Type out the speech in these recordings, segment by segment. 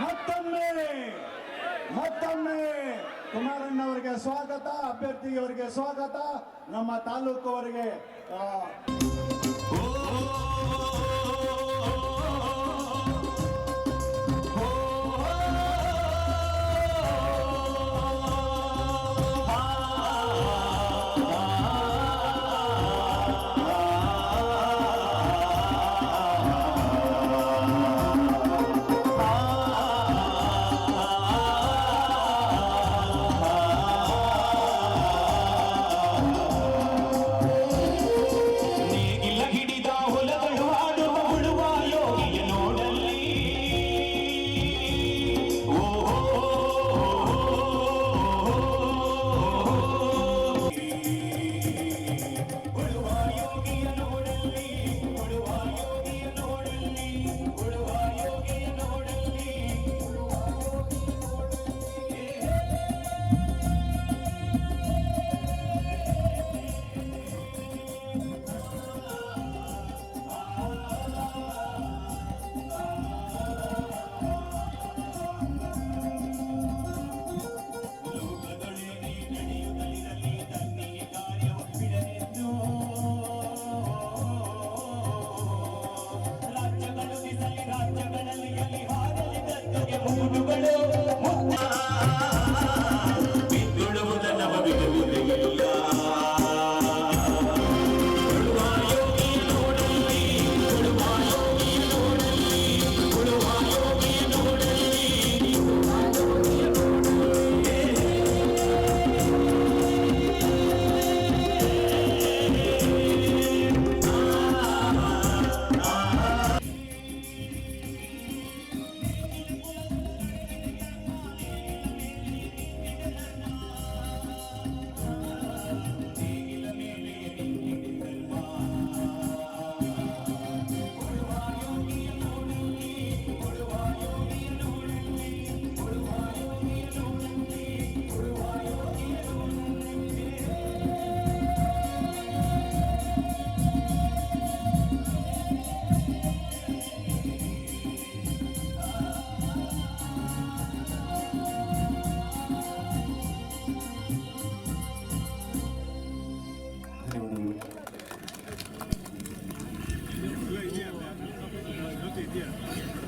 ಮತ್ತೊಮ್ಮೆ ಮತ್ತೊಮ್ಮೆ ಕುಮಾರಣ್ಣವರಿಗೆ ಸ್ವಾಗತ ಅಭ್ಯರ್ಥಿಯವರಿಗೆ ಸ್ವಾಗತ ನಮ್ಮ ತಾಲೂಕುವರಿಗೆ ಆ,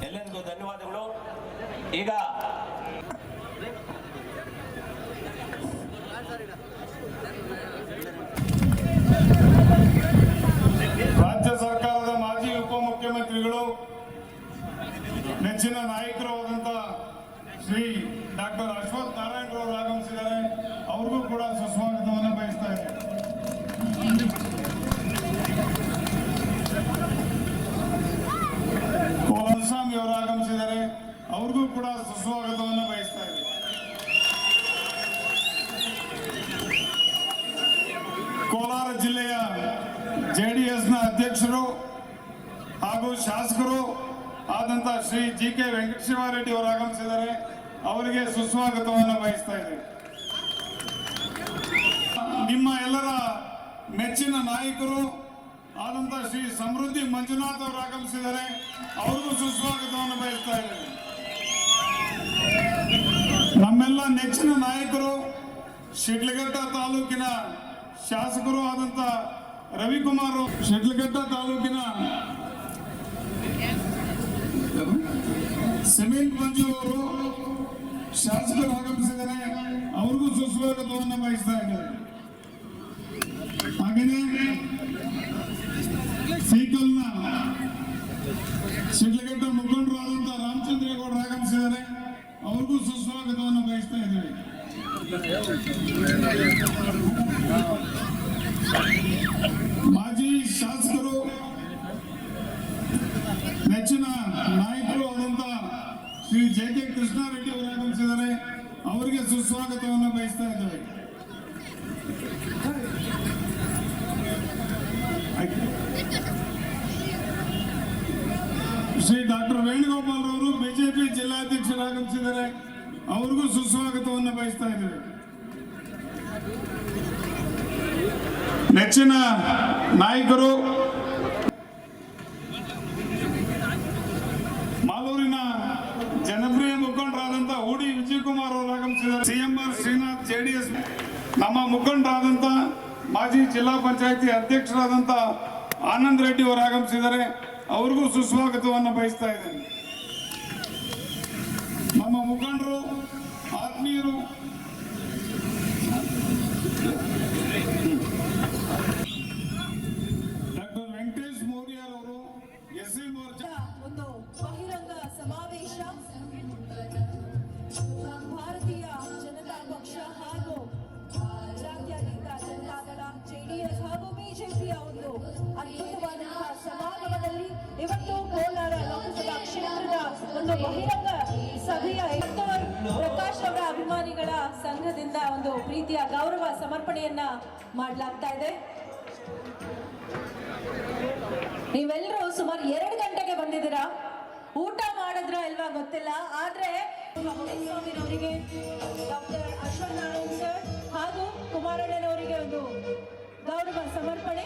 ಎಲ್ಲರಿಗೂ ಧನ್ಯವಾದಗಳು. ಈಗ ರಾಜ್ಯ ಸರ್ಕಾರದ ಮಾಜಿ ಉಪಮುಖ್ಯಮಂತ್ರಿಗಳು, ನೆಚ್ಚಿನ ನಾಯಕರು ಆದಂತ ಶ್ರೀ ಡಾಕ್ಟರ್ ಅಶ್ವಥ್ ನಾರಾಯಣರವರು ಆಗಮಿಸಿದ್ದಾರೆ. ಅಧ್ಯಕ್ಷರು ಹಾಗೂ ಶಾಸಕರು ಆದಂತಹ ಶ್ರೀ ಜಿ ಕೆ ವೆಂಕಟಶಿವಾರೆಡ್ಡಿ ಅವರು ಆಗಮಿಸಿದ್ದಾರೆ. ಅವರಿಗೆ ಸುಸ್ವಾಗತವನ್ನು ಬಯಸ್ತಾ ನಿಮ್ಮ ಎಲ್ಲರ ಮೆಚ್ಚಿನ ನಾಯಕರು ಆದಂತ ಶ್ರೀ ಸಮೃದ್ಧಿ ಮಂಜುನಾಥ್ ಅವರು ಆಗಮಿಸಿದ್ದಾರೆ. ಅವ್ರಿಗೂ ಸುಸ್ವಾಗತವನ್ನು ಬಯಸ್ತಾ ಇದ್ದೇವೆ ನಮ್ಮೆಲ್ಲ ನೆಚ್ಚಿನ ನಾಯಕರು ಶಿಡ್ಲಘಟ್ಟ ತಾಲೂಕಿನ ಶಾಸಕರು ಆದಂತ ರವಿಕುಮಾರ್ ಶೆಡ್ಲಘಟ್ಟ ತಾಲೂಕಿನ ಸಿಮೆಂಟ್ ಮಂಜು ಅವರು ಶಾಸಕರು ಆಗಮಿಸಿದ್ದಾರೆ. ಅವ್ರಿಗೂ ಸುಸ್ವಾಗತವನ್ನು ಬಯಸ್ತಾ ಇದ್ದಾರೆ. ಹಾಗೆಯೇ ಸೈಕಲ್ನ ಶಿಡ್ಲಘಟ್ಟ ಮುಖಂಡರು ಆದಂತಹ ರಾಮಚಂದ್ರೇಗೌಡರು ಆಗಮಿಸಿದ್ದಾರೆ. ಅವ್ರಿಗೂ ಸುಸ್ವಾಗತವನ್ನು ಬಯಸ್ತಾ ಇದ್ದೇವೆ. ಮಾಜಿ ಶಾಸಕರು, ನೆಚ್ಚಿನ ನಾಯಕರು ಆದಂತ ಶ್ರೀ ಜೆ ಕೆ ಕೃಷ್ಣಾರೆಡ್ಡಿ ಅವರು ಆಗಮಿಸಿದ್ದಾರೆ. ಅವರಿಗೆ ಸುಸ್ವಾಗತವನ್ನು ಬಯಸ್ತಾ ಇದ್ದಾರೆ ಶ್ರೀ ಡಾಕ್ಟರ್ ವೇಣುಗೋಪಾಲ್ ಅವರು ಬಿಜೆಪಿ ಜಿಲ್ಲಾಧ್ಯಕ್ಷರು ಆಗಮಿಸಿದ್ದಾರೆ. ಅವ್ರಿಗೂ ಸುಸ್ವಾಗತವನ್ನು ಬಯಸ್ತಾ ಇದ್ದೇವೆ. ನೆಚ್ಚಿನ ನಾಯಕರು ಮಾಲೂರಿನ ಜನಪ್ರಿಯ ಶಿವಕುಮಾರ್ ಅವರು ಆಗಮಿಸಿದ್ದಾರೆ. ಸಿಎಂ ಆರ್ ಶ್ರೀನಾಥ್ ಜೆಡಿಎಸ್ ನಮ್ಮ ಮುಖಂಡರಾದಂಥ ಮಾಜಿ ಜಿಲ್ಲಾ ಪಂಚಾಯತಿ ಅಧ್ಯಕ್ಷರಾದಂಥ ಆನಂದ್ ರೆಡ್ಡಿ ಅವರು ಆಗಮಿಸಿದ್ದಾರೆ. ಅವ್ರಿಗೂ ಸುಸ್ವಾಗತವನ್ನು ಬಯಸ್ತಾ ಇದ್ದೇನೆ. ನಮ್ಮ ಮುಖಂಡರು, ಆತ್ಮೀಯರು. ಡಾಕ್ಟರ್ ವೆಂಕಟೇಶ್ ಮೌರ್ಯರ್ ಅವರು ಎಸ್ ಸಿ ಮೋರ್ಚಾ ಒಂದು ಬಹಿರಂಗ ಸಮಾವೇಶ. ಭಾರತೀಯ ಜನತಾ ಪಕ್ಷ ಹಾಗೂ ಜಾತ್ಯತೀತ ಜನತಾದಳ ಜೆಡಿಎಸ್ ಹಾಗೂ ಬಿಜೆಪಿಯ ಒಂದು ಅದ್ಭುತವಾದಂತಹ ಸಮಾಗಮದಲ್ಲಿ ಇವತ್ತು ಕೋಲಾರ ಲೋಕಸಭಾ ಕ್ಷೇತ್ರದ ಒಂದು ಬಹಿರಂಗ ಪ್ರಕಾಶ್ ಅವರ ಅಭಿಮಾನಿಗಳ ಸಂಘದಿಂದ ಒಂದು ಪ್ರೀತಿಯ ಗೌರವ ಸಮರ್ಪಣೆಯನ್ನ ಮಾಡಲಾಗ್ತಾ ಇದೆ. ನೀವೆಲ್ಲರೂ ಸುಮಾರು ಎರಡು ಗಂಟೆಗೆ ಬಂದಿದ್ದೀರಾ? ಊಟ ಮಾಡಿದ್ರ ಇಲ್ವಾ ಗೊತ್ತಿಲ್ಲ, ಆದ್ರೆ ಅವರಿಗೆ ಡಾಕ್ಟರ್ ಅಶ್ವಥ್ ನಾರಾಯಣ್ ಸರ್ ಹಾಗೂ ಕುಮಾರಣ್ಣನವರಿಗೆ ಒಂದು ಗೌರವ ಸಮರ್ಪಣೆ.